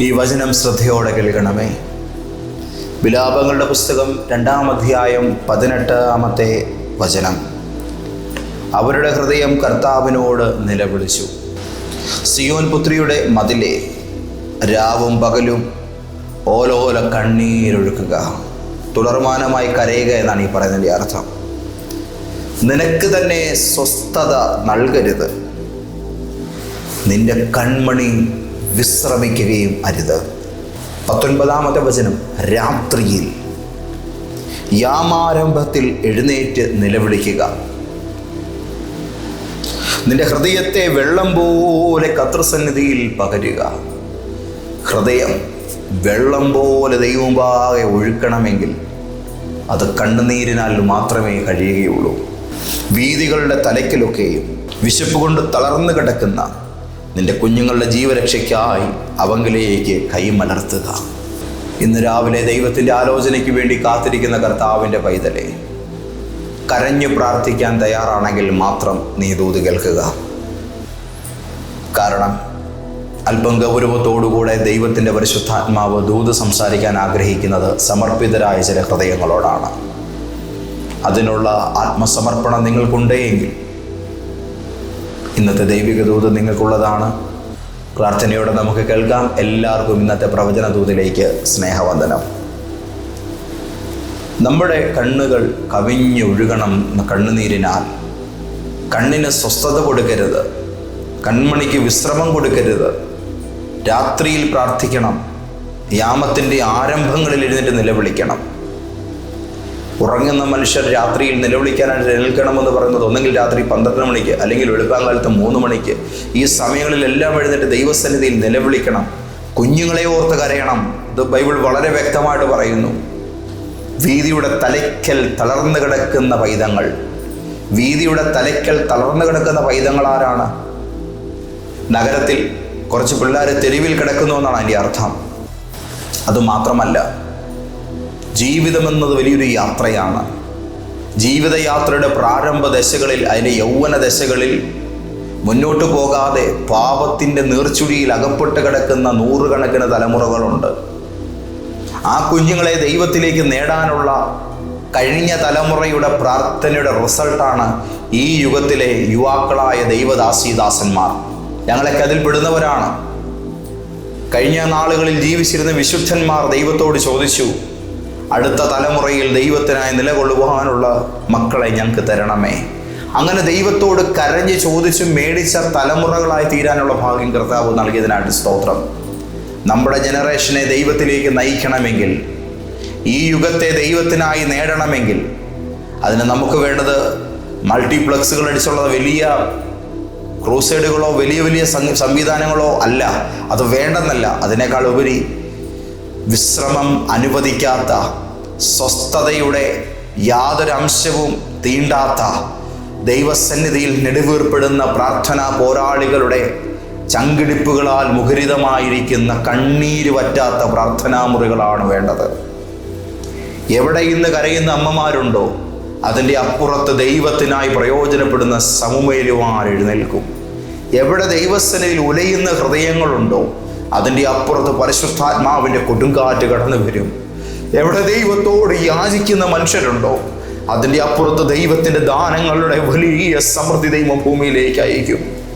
ഈ വചനം ശ്രദ്ധയോടെ കേൾക്കണമേ. വിലാപങ്ങളുടെ പുസ്തകം രണ്ടാം അധ്യായം പതിനെട്ടാമത്തെ വചനം. അവരുടെ ഹൃദയം കർത്താവിനോട് നിലവിളിച്ചു. സിയോൻ പുത്രിയുടെ മതിലെ രാവും പകലും ഓലോല കണ്ണീരൊഴുക്കുക. തുടർമാനമായി കരയുക എന്നാണ് ഈ പറയുന്നതിന്റെ അർത്ഥം. നിനക്ക് തന്നെ സ്വസ്ഥത നൽകരുത്. നിന്റെ കൺമണി വിശ്രമിക്കുകയും അരുത്. പത്തൊൻപതാമത്തെ വചനം രാത്രിയിൽ യാമാരംഭത്തിൽ എഴുന്നേറ്റ് നിലവിളിക്കുക. നിന്റെ ഹൃദയത്തെ വെള്ളം പോലെ കത്രസന്നിധിയിൽ പകരുക. ഹൃദയം വെള്ളം പോലെ ദൈവമുമ്പാകെ ഒഴുക്കണമെങ്കിൽ അത് കണ്ണുനീരിനാൽ മാത്രമേ കഴിയുകയുള്ളൂ. വീതികളുടെ തലയ്ക്കലൊക്കെയും വിശപ്പ് കൊണ്ട് തളർന്നു കിടക്കുന്ന നിന്റെ കുഞ്ഞുങ്ങളുടെ ജീവരക്ഷയ്ക്കായി അവങ്കിലേക്ക് കൈമലർത്തുക ഇന്ന് രാവിലെ ദൈവത്തിന്റെ ആലോചനയ്ക്ക് വേണ്ടി കാത്തിരിക്കുന്ന കർത്താവിന്റെ പൈതലെ. കരഞ്ഞു പ്രാർത്ഥിക്കാൻ തയ്യാറാണെങ്കിൽ മാത്രം നീ ദൂത് കേൾക്കുക. കാരണം അല്പം ഗൗരവത്തോടുകൂടെ ദൈവത്തിന്റെ പരിശുദ്ധാത്മാവ് ദൂത് സംസാരിക്കാൻ ആഗ്രഹിക്കുന്നത് സമർപ്പിതരായ ചില ഹൃദയങ്ങളോടാണ്. അതിനുള്ള ആത്മസമർപ്പണം നിങ്ങൾക്കുണ്ടെങ്കിൽ ഇന്നത്തെ ദൈവിക ദൂത് നിങ്ങൾക്കുള്ളതാണ്. പ്രാർത്ഥനയോടെ നമുക്ക് കേൾക്കാം. എല്ലാവർക്കും ഇന്നത്തെ പ്രവചന ദൂതിലേക്ക് സ്നേഹവന്ദനം. നമ്മുടെ കണ്ണുകൾ കവിഞ്ഞൊഴുകണം കണ്ണുനീരിനാൽ. കണ്ണിന് സ്വസ്ഥത കൊടുക്കരുത്. കൺമണിക്ക് വിശ്രമം കൊടുക്കരുത്. രാത്രിയിൽ പ്രാർത്ഥിക്കണം. യാമത്തിന്റെ ആരംഭങ്ങളിൽ എഴുന്നേറ്റ് നിലവിളിക്കണം. ഉറങ്ങുന്ന മനുഷ്യർ രാത്രിയിൽ നിലവിളിക്കാനായിട്ട് എഴുന്നേൽക്കണമെന്ന് പറയുന്നത് ഒന്നെങ്കിൽ രാത്രി പന്ത്രണ്ട് മണിക്ക് അല്ലെങ്കിൽ വെളുപ്പാങ്കാലത്ത് മൂന്ന് മണിക്ക്. ഈ സമയങ്ങളിലെല്ലാം എഴുന്നേറ്റ് ദൈവസന്നിധിയിൽ നിലവിളിക്കണം. കുഞ്ഞുങ്ങളെ ഓർത്ത് കരയണം. ഇത് ബൈബിൾ വളരെ വ്യക്തമായിട്ട് പറയുന്നു. വീതിയുടെ തലയ്ക്കൽ തളർന്നു കിടക്കുന്ന പൈതങ്ങൾ. വീതിയുടെ തലയ്ക്കൽ തളർന്നു കിടക്കുന്ന പൈതങ്ങൾ ആരാണ്? നഗരത്തിൽ കുറച്ച് പിള്ളേർ തെരുവിൽ കിടക്കുന്നു എന്നാണ് അതിന്റെ അർത്ഥം. അതുമാത്രമല്ല ജീവിതമെന്നത് വലിയൊരു യാത്രയാണ്. ജീവിതയാത്രയുടെ പ്രാരംഭ ദശകളിൽ അതിന്റെ യൗവന ദശകളിൽ മുന്നോട്ട് പോകാതെ പാപത്തിന്റെ നീർച്ചുഴിയിൽ അകപ്പെട്ട് കിടക്കുന്ന നൂറുകണക്കിന് തലമുറകളുണ്ട്. ആ കുഞ്ഞുങ്ങളെ ദൈവത്തിലേക്ക് നേടാനുള്ള കഴിഞ്ഞ തലമുറയുടെ പ്രാർത്ഥനയുടെ റിസൾട്ടാണ് ഈ യുഗത്തിലെ യുവാക്കളായ ദൈവദാസീദാസന്മാർ. ഞങ്ങളൊക്കെ അതിൽ പെടുന്നവരാണ്. കഴിഞ്ഞ നാളുകളിൽ ജീവിച്ചിരുന്ന വിശുദ്ധന്മാർ ദൈവത്തോട് ചോദിച്ചു അടുത്ത തലമുറയിൽ ദൈവത്തിനായി നിലകൊള്ളുവാനുള്ള മക്കളെ ഞങ്ങൾക്ക് തരണമേ. അങ്ങനെ ദൈവത്തോട് കരഞ്ഞ് ചോദിച്ച് മേടിച്ച തലമുറകളായി തീരാനുള്ള ഭാഗ്യം കർത്താവ് നൽകിയതിനായിട്ട് സ്തോത്രം. നമ്മുടെ ജനറേഷനെ ദൈവത്തിലേക്ക് നയിക്കണമെങ്കിൽ ഈ യുഗത്തെ ദൈവത്തിനായി നേടണമെങ്കിൽ അതിന് നമുക്ക് വേണ്ടത് മൾട്ടിപ്ലക്സുകൾ അടിച്ചുള്ള വലിയ ക്രൂസൈഡുകളോ വലിയ വലിയ സംവിധാനങ്ങളോ അല്ല. അത് വേണ്ടെന്നല്ല. അതിനേക്കാൾ ഉപരി വിശ്രമം അനുവദിക്കാത്ത സ്വസ്ഥതയുടെ യാതൊരു അംശവും തീണ്ടാത്ത ദൈവസന്നിധിയിൽ നെടുവീർപ്പെടുന്ന പ്രാർത്ഥനാ പോരാളികളുടെ ചങ്കിടിപ്പുകളാൽ മുഖരിതമായിരിക്കുന്ന കണ്ണീര് വറ്റാത്ത പ്രാർത്ഥനാ മുറികളാണ് വേണ്ടത്. എവിടെ ഇന്ന് കരയുന്ന അമ്മമാരുണ്ടോ? അതിന്റെ അപ്പുറത്ത് ദൈവത്തിനായി പ്രയോജനപ്പെടുന്ന സമുമേലുമാർ എഴുന്നേൽക്കും. എവിടെ ദൈവസനയിൽ ഉലയുന്ന ഹൃദയങ്ങളുണ്ടോ? അതിന്റെ അപ്പുറത്ത് പരിശുദ്ധാത്മാവിന്റെ കൊടുങ്കാറ്റ് കടന്നു വരും. എവിടെ ദൈവത്തോട് യാചിക്കുന്ന മനുഷ്യരുണ്ടോ? അതിന്റെ അപ്പുറത്ത് ദൈവത്തിന്റെ ദാനങ്ങളുടെ വലിയ സമൃദ്ധി ദൈവം ഭൂമിയിലേക്ക് അയക്കും.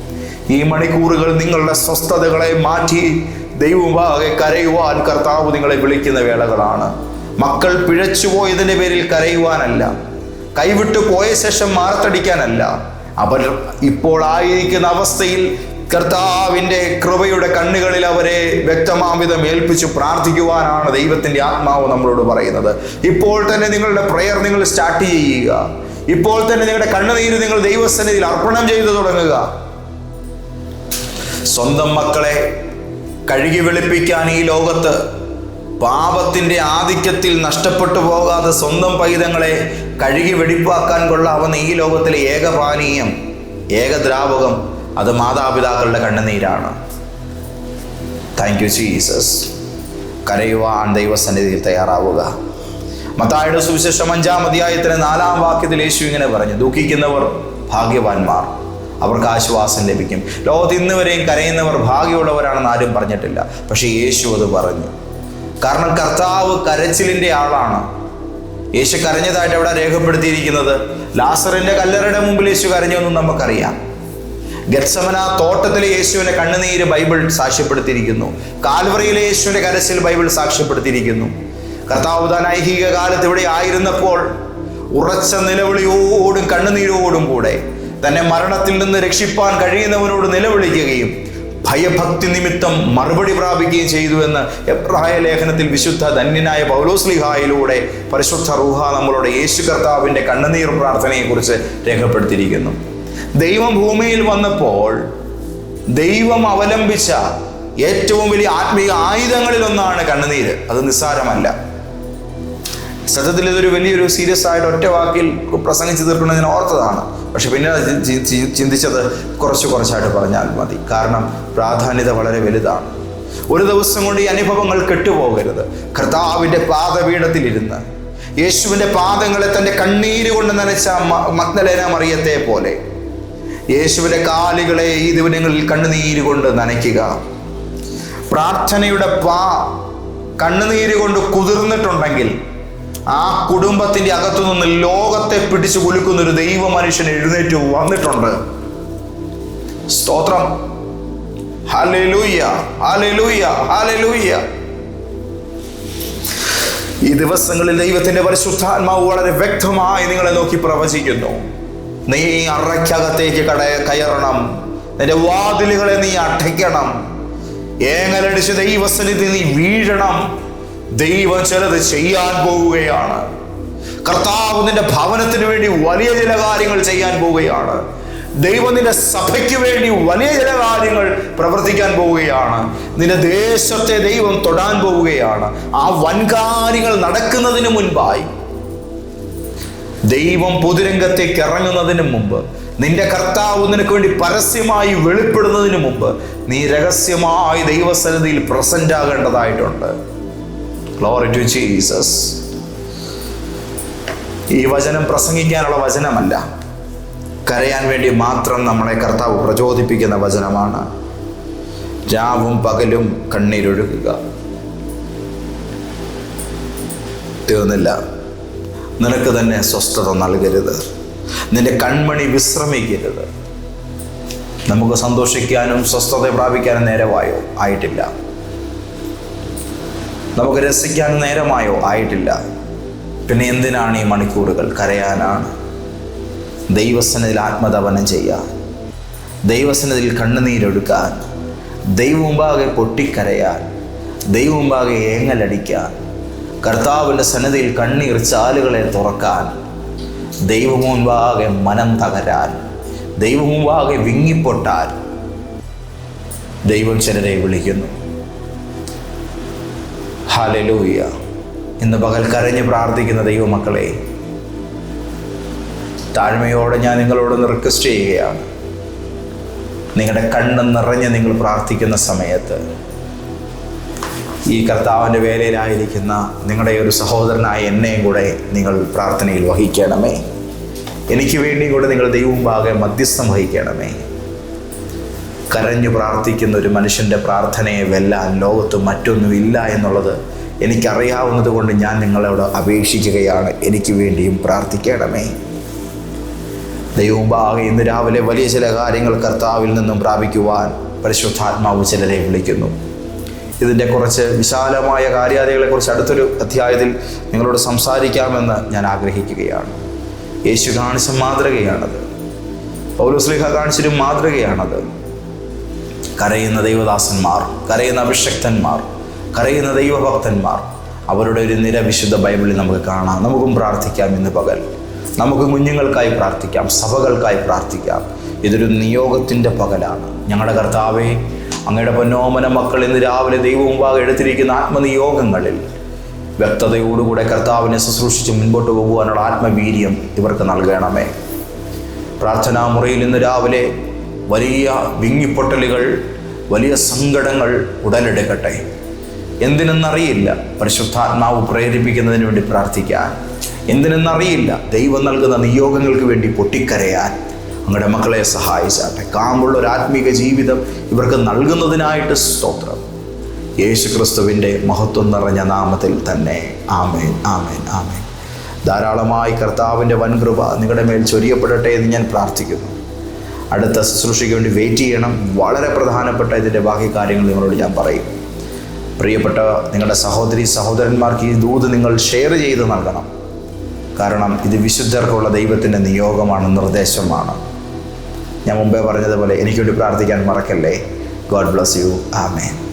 ഈ മണിക്കൂറുകൾ നിങ്ങളുടെ സ്വസ്ഥതകളെ മാറ്റി ദൈവമാകെ കരയുവാൻ കർത്താവ് നിങ്ങളെ വിളിക്കുന്ന വേളകളാണ്. മക്കൾ പിഴച്ചുപോയതിന്റെ പേരിൽ കരയുവാനല്ല. കൈവിട്ടു പോയ ശേഷം മാറത്തടിക്കാനല്ല. അവർ ഇപ്പോൾ ആയിരിക്കുന്ന അവസ്ഥയിൽ കർത്താവിന്റെ കൃപയുടെ കണ്ണുകളിൽ അവരെ വ്യക്തമാവിധം ഏൽപ്പിച്ചു പ്രാർത്ഥിക്കുവാനാണ് ദൈവത്തിന്റെ ആത്മാവ് നമ്മളോട് പറയുന്നത്. ഇപ്പോൾ തന്നെ നിങ്ങളുടെ പ്രയർ നിങ്ങൾ സ്റ്റാർട്ട് ചെയ്യുക. ഇപ്പോൾ തന്നെ നിങ്ങളുടെ കണ്ണുനീര് നിങ്ങൾ ദൈവസന്നിധിയിൽ അർപ്പണം ചെയ്തു തുടങ്ങുക. സ്വന്തം മക്കളെ കഴുകി വെളുപ്പിക്കാൻ ഈ ലോകത്ത് പാപത്തിന്റെ ആധിക്യത്തിൽ നഷ്ടപ്പെട്ടു പോകാതെ സ്വന്തം പൈതങ്ങളെ കഴുകി വെടിപ്പാക്കാൻ കൊള്ളാവുന്ന ഈ ലോകത്തിലെ ഏകപാനീയം ഏകദ്രാവകം അത് മാതാപിതാക്കളുടെ കണ്ണുനീരാണ്. താങ്ക് യു ജീസസ് കരയുവാൻ ദൈവസന്നിധിയിൽ തയ്യാറാവുക. മത്തായുടെ സുവിശേഷം അഞ്ചാം അധ്യായത്തിന് നാലാം വാക്യത്തിൽ യേശു ഇങ്ങനെ പറഞ്ഞു ദുഃഖിക്കുന്നവർ ഭാഗ്യവാന്മാർ അവർക്ക് ആശ്വാസം ലഭിക്കും. ലോകത്ത് ഇന്ന് വരെയും കരയുന്നവർ ഭാഗ്യമുള്ളവരാണെന്ന് ആരും പറഞ്ഞിട്ടില്ല. പക്ഷേ യേശു അത് പറഞ്ഞു. കാരണം കർത്താവ് കരച്ചിലിന്റെ ആളാണ്. യേശു കരഞ്ഞതായിട്ട് അവിടെ രേഖപ്പെടുത്തിയിരിക്കുന്നത്? ലാസറിന്റെ കല്ലറയുടെ മുമ്പിൽ യേശു കരഞ്ഞൊന്നും നമുക്കറിയാം. ഗത്സമന തോട്ടത്തിലെ യേശുവിന്റെ കണ്ണുനീര് ബൈബിൾ സാക്ഷ്യപ്പെടുത്തിയിരിക്കുന്നു. കാൽവറിയിലെ യേശുവിന്റെ കരസിൽ ബൈബിൾ സാക്ഷ്യപ്പെടുത്തിയിരിക്കുന്നു. കർത്താവ് താൻ ഐഹിക കാലത്ത് ഇവിടെ ആയിരുന്നപ്പോൾ ഉറച്ച നിലവിളിയോടും കണ്ണുനീരോടും കൂടെ തന്നെ മരണത്തിൽ നിന്ന് രക്ഷിപ്പാൻ കഴിയുന്നവനോട് നിലവിളിക്കുകയും ഭയഭക്തി നിമിത്തം മറുപടി പ്രാപിക്കുകയും ചെയ്തു എന്ന് എബ്രായ ലേഖനത്തിൽ വിശുദ്ധ ധന്യനായ പൗലോസ്ലിഹായിലൂടെ പരിശുദ്ധ റൂഹ നമ്മളുടെ യേശു കർത്താവിന്റെ കണ്ണുനീർ പ്രാർത്ഥനയെക്കുറിച്ച് രേഖപ്പെടുത്തിയിരിക്കുന്നു. ദൈവം ഭൂമിയിൽ വന്നപ്പോൾ ദൈവം അവലംബിച്ച ഏറ്റവും വലിയ ആത്മീയ ആയുധങ്ങളിൽ ഒന്നാണ് കണ്ണുനീര്. അത് നിസ്സാരമല്ല. സത്യത്തിൽ ഇതൊരു വലിയൊരു സീരിയസ് ആയിട്ട് ഒറ്റ വാക്കിൽ പ്രസംഗിച്ച് തീർക്കണം ഞാൻ ഓർത്തതാണ്. പക്ഷെ പിന്നെ ചിന്തിച്ചത് കുറച്ച് കുറച്ചായിട്ട് പറഞ്ഞാൽ മതി. കാരണം പ്രാധാന്യത വളരെ വലുതാണ്. ഒരു ദിവസം കൊണ്ട് ഈ അനുഭവങ്ങൾ കെട്ടുപോകരുത്. കർത്താവിന്റെ പാദപീഠത്തിലിരുന്ന് യേശുവിന്റെ പാദങ്ങളെ തന്റെ കണ്ണീര് കൊണ്ട് നനച്ച മഗ്നലേന മറിയത്തെ പോലെ യേശുവിന്റെ കാലുകളെ ഈ ദിവനങ്ങളിൽ കണ്ണുനീര് കൊണ്ട് നനയ്ക്കുക. പ്രാർത്ഥനയുടെ പാ കണ്ണുനീര് കൊണ്ട് കുതിർന്നിട്ടുണ്ടെങ്കിൽ ആ കുടുംബത്തിന്റെ അകത്തു നിന്ന് ലോകത്തെ പിടിച്ചു കുലുക്കുന്ന ഒരു ദൈവ മനുഷ്യൻ എഴുന്നേറ്റ് വന്നിട്ടുണ്ട്. സ്തോത്രം. ഈ ദിവസങ്ങളിൽ ദൈവത്തിന്റെ പരിശുദ്ധാത്മാവ് വളരെ വ്യക്തമായി നിങ്ങളെ നോക്കി പ്രവചിക്കുന്നു. നീ അറയ്ക്കകത്തേക്ക് കട കയറണം. നിന്റെ വാതിലുകളെ നീ അടയ്ക്കണം. ഏങ്ങലടിച്ച് ദൈവസന്നിധി നീ വീഴണം. ദൈവം ചിലത് ചെയ്യാൻ പോവുകയാണ്. കർത്താവ് നിന്റെ ഭവനത്തിന് വേണ്ടി വലിയ ചില കാര്യങ്ങൾ ചെയ്യാൻ പോവുകയാണ്. ദൈവം നിന്റെ സഭയ്ക്ക് വേണ്ടി വലിയ ചില കാര്യങ്ങൾ പ്രവർത്തിക്കാൻ പോവുകയാണ്. നിന്റെ ദേശത്തെ ദൈവം തൊടാൻ പോവുകയാണ്. ആ വൻകാര്യങ്ങൾ നടക്കുന്നതിന് മുൻപായി ദൈവം പൊതുരംഗത്തേക്ക് ഇറങ്ങുന്നതിന് മുമ്പ് നിന്റെ കർത്താവ് നിനക്ക് വേണ്ടി പരസ്യമായി വെളിപ്പെടുന്നതിന് മുമ്പ് നീ രഹസ്യമായി ദൈവസന്നിധിയിൽ പ്രസന്റ് ആകേണ്ടതായിട്ടുണ്ട്. ഈ വചനം പ്രസംഗിക്കാനുള്ള വചനമല്ല. കരയാൻ വേണ്ടി മാത്രം നമ്മളെ കർത്താവ് പ്രചോദിപ്പിക്കുന്ന വചനമാണ്. രാവും പകലും കണ്ണീരൊഴുകുക. തീർന്നില്ല. നിനക്ക് തന്നെ സ്വസ്ഥത നൽകരുത്. നിന്റെ കൺമണി വിശ്രമിക്കരുത്. നമുക്ക് സന്തോഷിക്കാനും സ്വസ്ഥത പ്രാപിക്കാനും നേരമായോ? ആയിട്ടില്ല. നമുക്ക് രസിക്കാൻ നേരമായോ? ആയിട്ടില്ല. പിന്നെ എന്തിനാണ് ഈ മണിക്കൂറുകൾ? കരയാനാണ്. ദൈവസനത്തിൽ ആത്മതപനം ചെയ്യാൻ ദൈവസനത്തിൽ കണ്ണുനീരൊടുക്കാൻ ദൈവമുമ്പാകെ പൊട്ടിക്കരയാൻ. ദൈവമുമ്പാകെ ഏങ്ങലടിക്കാൻ. കർത്താവിന്റെ സന്നദ്ധയിൽ കണ്ണീർ ചാലുകളെ തുറക്കാൻ ദൈവമുമ്പാകെ മനം തകരാൻ ദൈവമുമ്പാകെ വിങ്ങിപ്പൊട്ടാൻ ദൈവം ചിലരെ വിളിക്കുന്നു. ഹാലലൂയ ഇന്ന് പകൽ കരഞ്ഞ് പ്രാർത്ഥിക്കുന്ന ദൈവമക്കളെ താഴ്മയോടെ ഞാൻ നിങ്ങളോട് റിക്വസ്റ്റ് ചെയ്യുകയാണ്. നിങ്ങളുടെ കണ്ണ് നിറഞ്ഞ് നിങ്ങൾ പ്രാർത്ഥിക്കുന്ന സമയത്ത് ഈ കർത്താവിന്റെ വേലയിലായിരിക്കുന്ന നിങ്ങളുടെ ഒരു സഹോദരനായ എന്നെയും കൂടെ നിങ്ങൾ പ്രാർത്ഥനയിൽ വഹിക്കണമേ. എനിക്ക് വേണ്ടി കൂടെ നിങ്ങൾ ദൈവമുമ്പാകെ മധ്യസ്ഥം വഹിക്കണമേ. കരഞ്ഞു പ്രാർത്ഥിക്കുന്ന ഒരു മനുഷ്യന്റെ പ്രാർത്ഥനയെ വെല്ലാൻ ലോകത്ത് മറ്റൊന്നുമില്ല എന്നുള്ളത് എനിക്കറിയാവുന്നത് കൊണ്ട് ഞാൻ നിങ്ങളോട് അപേക്ഷിക്കുകയാണ്. എനിക്ക് വേണ്ടിയും പ്രാർത്ഥിക്കണമേ. ദൈവമുമ്പാകെ ഇന്ന് രാവിലെ വലിയ ചില കാര്യങ്ങൾ കർത്താവിൽ നിന്നും പ്രാപിക്കുവാൻ പരിശുദ്ധാത്മാവ് ചിലരെ വിളിക്കുന്നു. ഇതിന്റെ കുറച്ച് വിശാലമായ കാര്യാദികളെക്കുറിച്ച് അടുത്തൊരു അധ്യായത്തിൽ നിങ്ങളോട് സംസാരിക്കാമെന്ന് ഞാൻ ആഗ്രഹിക്കുകയാണ്. യേശു കാണിച്ച മാതൃകയാണത്. പൗരസ്ലിഹ കാണിച്ചൊരു മാതൃകയാണത്. കരയുന്ന ദൈവദാസന്മാർ കരയുന്ന അഭിഷക്തന്മാർ കരയുന്ന ദൈവഭക്തന്മാർ അവരുടെ ഒരു നിര വിശുദ്ധ ബൈബിളിൽ നമുക്ക് കാണാം. നമുക്കും പ്രാർത്ഥിക്കാം ഇന്ന് പകൽ. നമുക്ക് കുഞ്ഞുങ്ങൾക്കായി പ്രാർത്ഥിക്കാം സഭകൾക്കായി പ്രാർത്ഥിക്കാം. ഇതൊരു നിയോഗത്തിന്റെ പകലാണ്. ഞങ്ങളുടെ കർത്താവെ അങ്ങയുടെ പൊന്നോമന മക്കൾ ഇന്ന് രാവിലെ ദൈവമുമ്പാകെ എടുത്തിരിക്കുന്ന ആത്മനിയോഗങ്ങളിൽ വ്യക്തതയോടുകൂടെ കർത്താവിനെ ശുശ്രൂഷിച്ച് മുൻപോട്ട് പോകുവാനുള്ള ആത്മവീര്യം ഇവർക്ക് നൽകണമേ. പ്രാർത്ഥനാ മുറിയിൽ ഇന്ന് രാവിലെ വലിയ വിങ്ങിപ്പൊട്ടലുകൾ വലിയ സങ്കടങ്ങൾ ഉടലെടുക്കട്ടെ. എന്തിനെന്നറിയില്ല. പരിശുദ്ധാത്മാവ് പ്രേരിപ്പിക്കുന്നതിന് വേണ്ടി പ്രാർത്ഥിക്കാൻ. എന്തിനെന്നറിയില്ല. ദൈവം നൽകുന്ന നിയോഗങ്ങൾക്ക് വേണ്ടി പൊട്ടിക്കരയാൻ. നിങ്ങളുടെ മക്കളെ സഹായിച്ചാട്ടെ. കാമ്പുള്ള ഒരു ആത്മീക ജീവിതം ഇവർക്ക് നൽകുന്നതിനായിട്ട് സ്തോത്രം. യേശു ക്രിസ്തുവിന്റെ മഹത്വം നിറഞ്ഞ നാമത്തിൽ തന്നെ ആമേൻ ആമേൻ ആമേൻ. ധാരാളമായി കർത്താവിന്റെ വൻകൃപ നിങ്ങളുടെ മേൽ ചൊരിയപ്പെടട്ടെ എന്ന് ഞാൻ പ്രാർത്ഥിക്കുന്നു. അടുത്ത ശുശ്രൂഷയ്ക്ക് വേണ്ടി വെയിറ്റ് ചെയ്യണം. വളരെ പ്രധാനപ്പെട്ട ഇതിന്റെ ബാക്കി കാര്യങ്ങൾ നിങ്ങളോട് ഞാൻ പറയും. പ്രിയപ്പെട്ട നിങ്ങളുടെ സഹോദരി സഹോദരന്മാർക്ക് ഈ ദൂത് നിങ്ങൾ ഷെയർ ചെയ്ത് നൽകണം. കാരണം ഇത് വിശുദ്ധർക്കുള്ള ദൈവത്തിന്റെ നിയോഗമാണ് നിർദ്ദേശമാണ്. ഞാൻ മുമ്പേ പറഞ്ഞതുപോലെ എനിക്ക് വേണ്ടി പ്രാർത്ഥിക്കാൻ മറക്കല്ലേ? God bless you amen